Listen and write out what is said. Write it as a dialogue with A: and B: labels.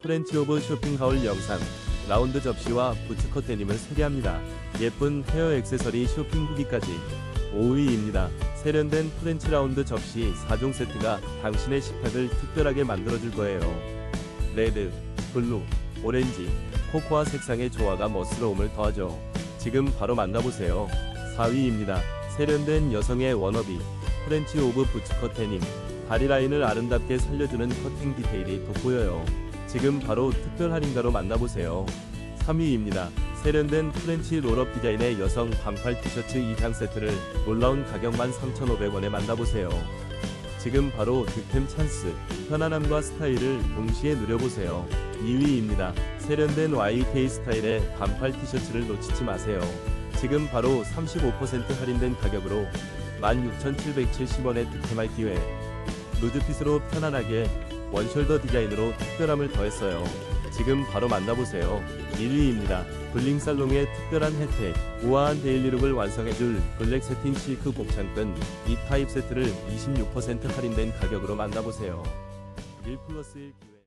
A: 프렌치 오브 쇼핑 하울 영상 라운드 접시와 부츠 커튼임을 소개합니다. 예쁜 헤어 액세서리 쇼핑 후기까지 5위입니다. 세련된 프렌치 라운드 접시 4종 세트가 당신의 식탁을 특별하게 만들어줄 거예요. 레드, 블루, 오렌지, 코코아 색상의 조화가 멋스러움을 더하죠. 지금 바로 만나보세요. 4위입니다. 세련된 여성의 워너비 프렌치 오브 부츠 커튼임 다리 라인을 아름답게 살려주는 커팅 디테일이 돋보여요. 지금 바로 특별 할인가로 만나보세요. 3위입니다. 세련된 프렌치 롤업 디자인의 여성 반팔 티셔츠 2장 세트를 놀라운 가격만 3,500원에 만나보세요. 지금 바로 득템 찬스, 편안함과 스타일을 동시에 누려보세요. 2위입니다. 세련된 YK 스타일의 반팔 티셔츠를 놓치지 마세요. 지금 바로 35% 할인된 가격으로 16,770원에 득템할 기회. 루즈핏으로 편안하게 원숄더 디자인으로 특별함을 더했어요. 지금 바로 만나보세요. 1위입니다. 블링살롱의 특별한 혜택, 우아한 데일리룩을 완성해줄 블랙 세틴 실크 곱창끈 이 타입 세트를 26% 할인된 가격으로 만나보세요. 1 플러스 1 기회.